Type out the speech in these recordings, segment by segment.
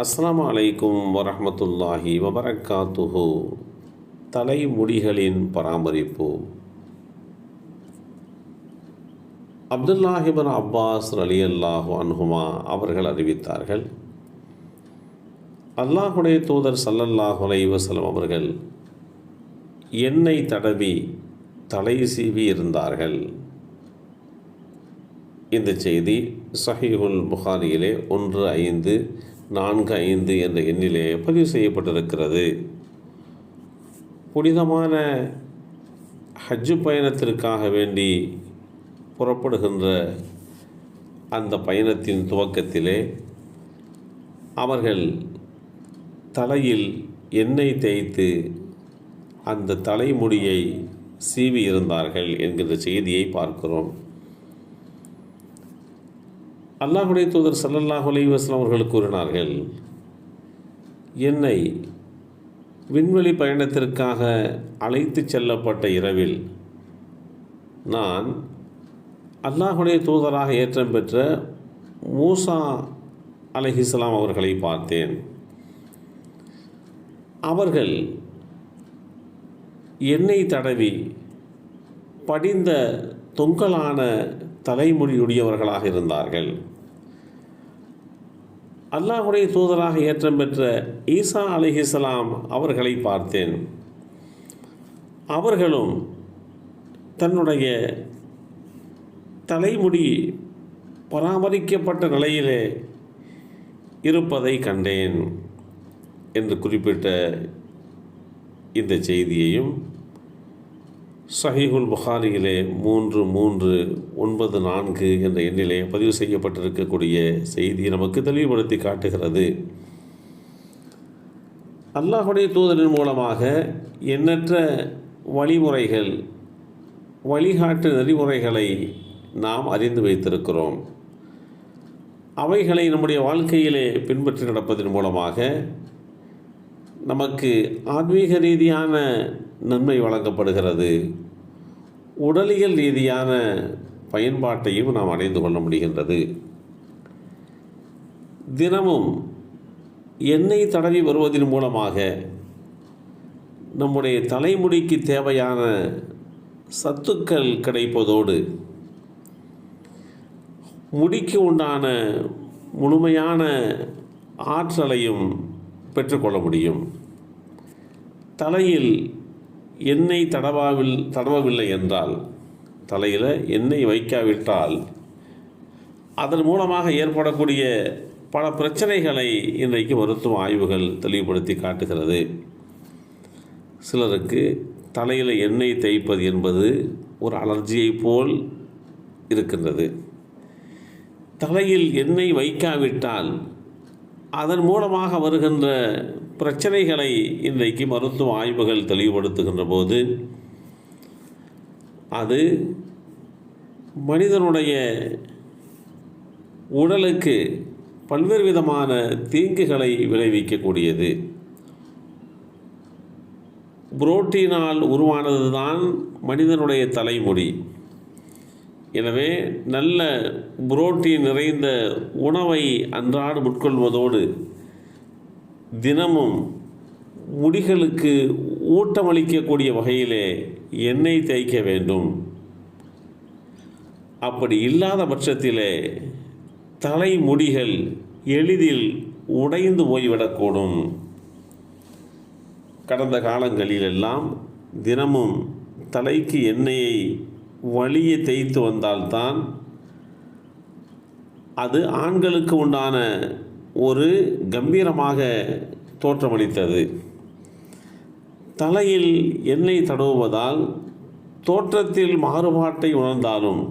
அஸ்லாம் அலைக்கும் வரமத்துல்லாஹி வபரக்காத்துஹு. தலைமுடிகளின் பராமரிப்பு. அப்துல்லாஹிபன் அப்பாஸ் அலி அல்லாஹு அன்ஹுமா அவர்கள் அறிவித்தார்கள் அல்லாஹுடைய தூதர் சல்லல்லாஹு அலைவசலம் அவர்கள் எண்ணெய் தடவி தலை சீவி இருந்தார்கள். இந்த செய்தி சஹீஹுல் புகாரியிலே ஒன்று ஐந்து நான்கு ஐந்து என்ற எண்ணிலே பதிவு செய்யப்பட்டிருக்கிறது. புனிதமான ஹஜ்ஜு பயணத்திற்காக வேண்டி புறப்படுகின்ற அந்த பயணத்தின் துவக்கத்திலே அவர்கள் தலையில் எண்ணெய் தேய்த்து அந்த தலைமுடியை சீவி இருந்தார்கள் என்கின்ற செய்தியை பார்க்கிறோம். அல்லாஹுடைய தூதர் சல்லல்லாஹ் அலைவாஸ்லாம் அவர்கள் கூறினார்கள் என்னை விண்வெளி பயணத்திற்காக அழைத்து செல்லப்பட்ட இரவில் நான் அல்லாஹுடைய தூதராக ஏற்றம் பெற்ற மூசா அலஹிஸ்லாம் அவர்களை பார்த்தேன். அவர்கள் எண்ணெய் தடவி படிந்த தொங்கலான தலைமுடியுடையவர்களாக இருந்தார்கள். அல்லாஹுடைய தூதராக ஏற்றம் பெற்ற ஈசா அலிஹிஸ்லாம் அவர்களை பார்த்தேன். அவர்களும் தன்னுடைய தலைமுடி பராமரிக்கப்பட்ட நிலையிலே இருப்பதை கண்டேன் என்று குறிப்பிட்ட இந்த செய்தியையும் சஹீஹுல் புகாரியிலே மூன்று மூன்று ஒன்பது நான்கு என்ற எண்ணிலே பதிவு செய்யப்பட்டிருக்கக்கூடிய செய்தி நமக்கு தெளிவுபடுத்தி காட்டுகிறது. அல்லாஹுடைய தூதரின் மூலமாக எண்ணற்ற வழிமுறைகள் வழிகாட்டு நெறிமுறைகளை நாம் அறிந்து வைத்திருக்கிறோம். அவைகளை நம்முடைய வாழ்க்கையிலே பின்பற்றி நடப்பதன் மூலமாக நமக்கு ஆன்மீக ரீதியான நன்மை வழங்கப்படுகிறது. உடலியல் ரீதியான பயன்பாட்டையும் நாம் அடைந்து கொள்ள முடிகின்றது. தினமும் எண்ணெய் தடவி வருவதன் மூலமாக நம்முடைய தலைமுடிக்கு தேவையான சத்துக்கள் கிடைப்பதோடு முடிக்கு உண்டான முழுமையான ஆற்றலையும் பெற்றுக்கொள்ள முடியும் தலையில் எண்ணெய் தடவாவில் தடவவில்லை என்றால் தலையில் எண்ணெய் வைக்காவிட்டால் அதன் மூலமாக ஏற்படக்கூடிய பல பிரச்சனைகளை இன்றைக்கு மருத்துவ ஆய்வுகள் தெளிவுபடுத்தி காட்டுகிறது. சிலருக்கு தலையில் எண்ணெய் தேய்ப்பது என்பது ஒரு அலர்ஜியை போல் இருக்கின்றது. தலையில் எண்ணெய் வைக்காவிட்டால் அதன் மூலமாக வருகின்ற பிரச்சனைகளை இன்றைக்கு மருத்துவ ஆய்வுகள் தெளிவுபடுத்துகின்ற போது அது மனிதனுடைய உடலுக்கு பல்வேறு விதமான தீங்குகளை விளைவிக்கக்கூடியது. புரோட்டீனால் உருவானது தான் மனிதனுடைய தலைமுடி. எனவே நல்ல புரோட்டீன் நிறைந்த உணவை அன்றாடம் உட்கொள்வதோடு தினமும் முடிகளுக்கு ஊட்டமளிக்கக்கூடிய வகையிலே எண்ணெய் தேய்க்க வேண்டும். அப்படி இல்லாத பட்சத்திலே தலைமுடிகள் எளிதில் உடைந்து போய்விடக்கூடும். கடந்த காலங்களிலெல்லாம் தினமும் தலைக்கு எண்ணெயை வழியை தேய்த்து வந்தால்தான் அது ஆண்களுக்கு உண்டான ஒரு கம்பீரமாக தோற்றமளித்தது. தலையில் எண்ணெய் தடவுவதால் தோற்றத்தில் மாறுபாட்டை உணர்ந்தாலும்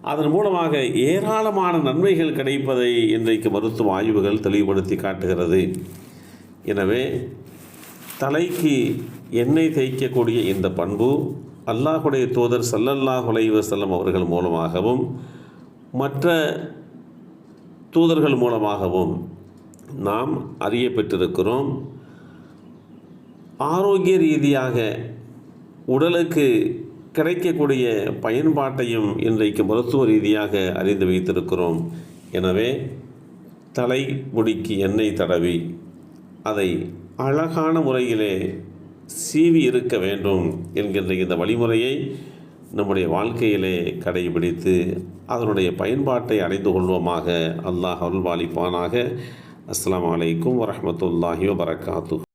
அதன் மூலமாக ஏராளமான நன்மைகள் கிடைப்பதை இன்றைக்கு மருத்துவ ஆய்வுகள் தெளிவுபடுத்தி காட்டுகிறது. எனவே தலைக்கு எண்ணெய் தேய்க்கக்கூடிய இந்த பண்பு அல்லாஹுடைய தூதர் சல்லல்லாஹ் உலைவசல்லம் அவர்கள் மூலமாகவும் மற்ற தூதர்கள் மூலமாகவும் நாம் அறிய பெற்றிருக்கிறோம். ஆரோக்கிய ரீதியாக உடலுக்கு கிடைக்கக்கூடிய பயன்பாட்டையும் இன்றைக்கு மருத்துவ ரீதியாக அறிந்து வைத்திருக்கிறோம். எனவே தலை முடிக்கு எண்ணெய் தடவி அதை அழகான முறையிலே சீவி இருக்க வேண்டும் என்கின்ற இந்த வழிமுறையை நம்முடைய வாழ்க்கையிலே கடைபிடித்து அதனுடைய பயன்பாட்டை அடைந்து கொள்வோமாக. அல்லாஹ் அருள்வாளிப்பானாக. அஸ்லாம் அலைக்கும் வரமத்துல்லாஹி வபரகாத்து